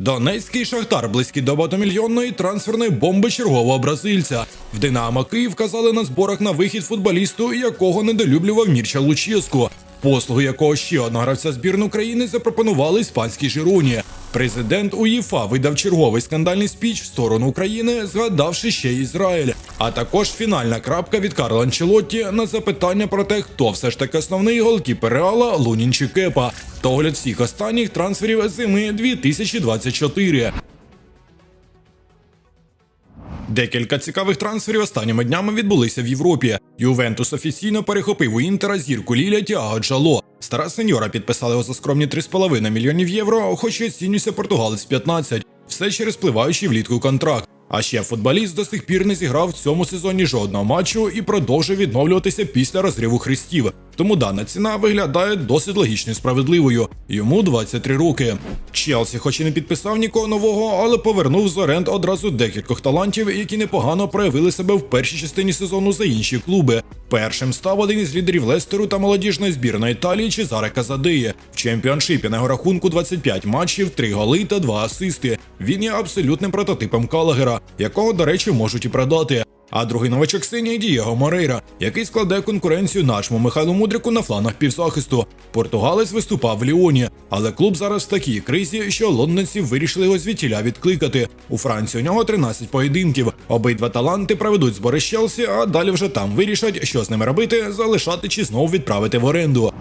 Донецький шахтар близький до багатомільйонної трансферної бомби чергового бразильця. В Динамо Київ казали на зборах на вихід футболісту, якого недолюблював Мірча Луческу. Послугу якого ще одного гравця збірної України запропонували іспанській Жируні. Президент УЄФА видав черговий скандальний спіч в сторону України, згадавши ще Ізраїль. А також фінальна крапка від Карла Анчелотті на запитання про те, хто все ж таки основний голкіпер Реала Лунін чи Кепа. Та всіх останніх трансферів зими 2024. Декілька цікавих трансферів останніми днями відбулися в Європі. Ювентус офіційно перехопив у Інтера зірку Ліля Тіаго Джало. Стара сеньора підписали його за скромні 3,5 мільйонів євро, хоч і оцінюється португалець 15. Все через пливаючий влітку контракт. А ще футболіст до сих пір не зіграв в цьому сезоні жодного матчу і продовжує відновлюватися після розриву хрестів. Тому дана ціна виглядає досить логічно і справедливою. Йому 23 роки. Челсі, хоч і не підписав нікого нового, але повернув з оренд одразу декількох талантів, які непогано проявили себе в першій частині сезону за інші клуби. Першим став один із лідерів Лестеру та молодіжної збірної Італії Чезаре Казадеї. В чемпіоншипі на його рахунку 25 матчів, 3 голи та 2 асисти. Він є абсолютним прототипом Калагера, якого, до речі, можуть і продати. А другий новачок синій Дієго Морейра, який складе конкуренцію нашому Михайлу Мудрику на фланах півзахисту. Португалець виступав в Ліоні, але клуб зараз в такій кризі, що лондонці вирішили його звідтіля відкликати. У Франції у нього 13 поєдинків. Обидва таланти проведуть збори з Челсі, а далі вже там вирішать, що з ними робити, залишати чи знову відправити в оренду.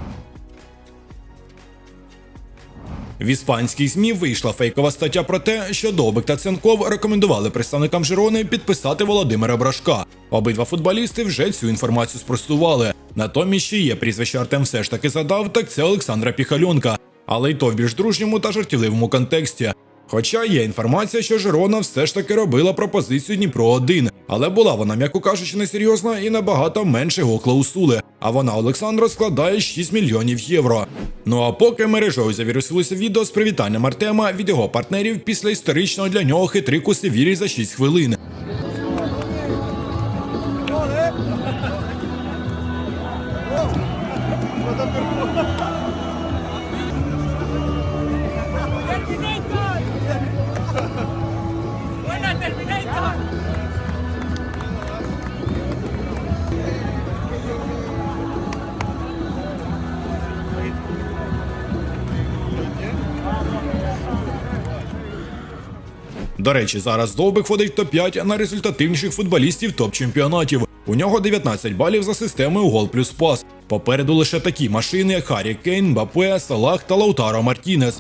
В іспанських ЗМІ вийшла фейкова стаття про те, що Довбик та Ценков рекомендували представникам Жирони підписати Володимира Брашка. Обидва футболісти вже цю інформацію спростували. Натомість ще є прізвище Артем все ж таки задав, так це Олександра Піхальонка, але й то в більш дружньому та жартівливому контексті. Хоча є інформація, що Жирона все ж таки робила пропозицію Дніпро 1 але була вона, м'яко кажучи, несерйозна і набагато менше гокла у Сули, А вона Олександра складає 6 мільйонів євро. Ну а поки мережою завірусилося відео з привітанням Артема від його партнерів після історичного для нього хитрику Севірі за 6 хвилин. До речі, зараз Довбик входить в топ-5 найрезультативніших футболістів топ-чемпіонатів. У нього 19 балів за системою гол плюс пас. Попереду лише такі машини, як Харі Кейн, Бапе, Салах та Лаутаро Мартінес.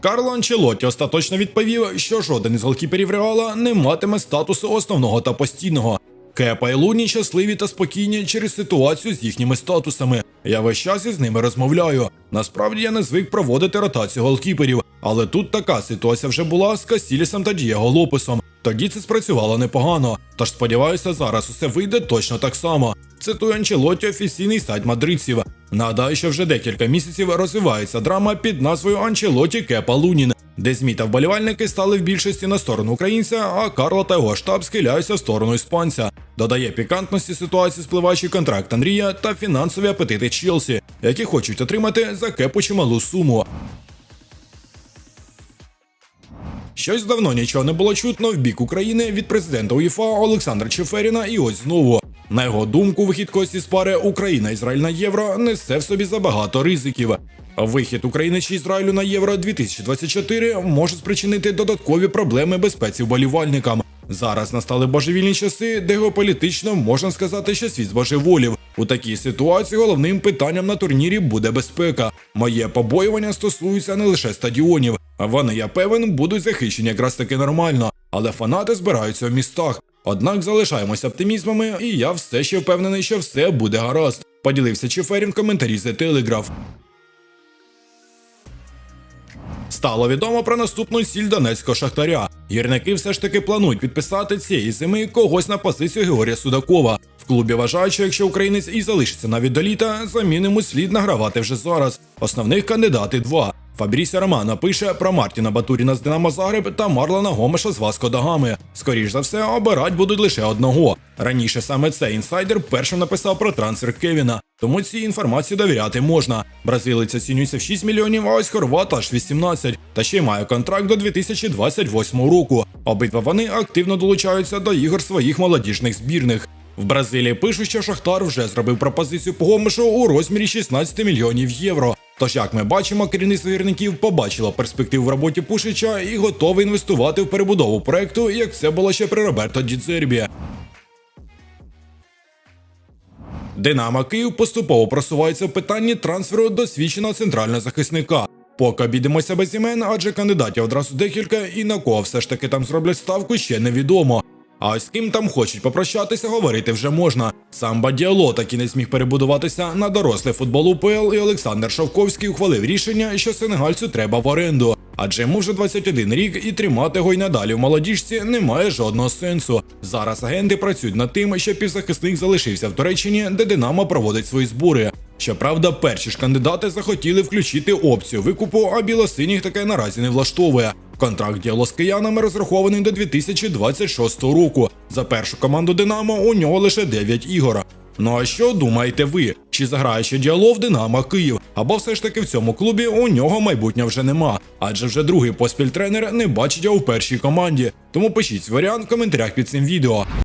Карло Анчелотті остаточно відповів, що жоден із голкіперів Реала не матиме статусу основного та постійного. Кепа і Луні щасливі та спокійні через ситуацію з їхніми статусами. Я весь час із ними розмовляю. Насправді я не звик проводити ротацію голкіперів, але тут така ситуація вже була з Касілісом та Дієго Лопесом. Тоді це спрацювало непогано. Тож сподіваюся, зараз усе вийде точно так само. Цитую Анчелотті офіційний сайт мадридців. Нагадаю, що вже декілька місяців розвивається драма під назвою Анчелоті Кепа Лунін, де ЗМІ та вболівальники стали в більшості на сторону українця, а Карло та його штаб схиляються в сторону іспанця. Додає пікантності ситуації спливаючий контракт Андрія та фінансові апетити Челсі, які хочуть отримати за кепу чималу суму. Щось давно нічого не було чутно в бік України від президента УЄФА Олександра Чеферіна, і ось знову. На його думку, вихід когось із пари Україна Ізраїль на євро несе в собі забагато ризиків. Вихід України чи Ізраїлю на євро 2024 може спричинити додаткові проблеми безпеці вболівальникам. Зараз настали божевільні часи, де геополітично можна сказати, що світ збожеволів. У такій ситуації головним питанням на турнірі буде безпека. Моє побоювання стосується не лише стадіонів. Вони, я певен, будуть захищені якраз таки нормально, але фанати збираються в містах. Однак залишаємося оптимізмами, і я все ще впевнений, що все буде гаразд. Поділився Чеферін в коментарі The Telegraph. Стало відомо про наступну ціль донецького шахтаря. Гірники все ж таки планують підписати цієї зими когось на позицію Георгія Судакова. В клубі вважають, що якщо українець і залишиться навіть до літа, замінимо слід награвати вже зараз. Основних кандидатів два. Фабрісі Романо пише про Мартіна Батуріна з Динамо Загреб та Марлона Гомеша з Васко Дагами. Скоріш за все, обирать будуть лише одного. Раніше саме цей інсайдер першим написав про трансфер Кевіна. Тому цій інформації довіряти можна. Бразилець оцінюється в 6 мільйонів, а ось хорват аж 18, та ще й має контракт до 2028 року. Обидва вони активно долучаються до ігор своїх молодіжних збірних. В Бразилії пишуть, що Шахтар вже зробив пропозицію по Гомешу у розмірі 16 мільйонів євро. Тож, як ми бачимо, керівництво гірників побачило перспективу в роботі Пушича і готове інвестувати в перебудову проекту, як це було ще при Роберто Дідзербі. Динамо Київ поступово просувається в питанні трансферу досвідченого центрального захисника. Поки обійдемося без імен, адже кандидатів одразу декілька, і на кого все ж таки там зроблять ставку, ще невідомо. А з ким там хочуть попрощатися, говорити вже можна. Сам Бадіало таки не зміг перебудуватися на дорослий футбол УПЛ, і Олександр Шовковський ухвалив рішення, що сенегальцю треба в оренду. Адже йому вже 21 рік і тримати його й надалі в молодіжці немає жодного сенсу. Зараз агенти працюють над тим, щоб півзахисник залишився в Туреччині, де Динамо проводить свої збори. Щоправда, перші ж кандидати захотіли включити опцію викупу, а білосиніх таке наразі не влаштовує. Контракт діалог з киянами розрахований до 2026 року. За першу команду Динамо у нього лише 9 ігор. Ну а що думаєте ви? Чи заграє ще діалог в Динамо Київ? Або все ж таки в цьому клубі у нього майбутнє вже нема, адже вже другий поспіль тренер не бачить його в першій команді. Тому пишіть варіант в коментарях під цим відео.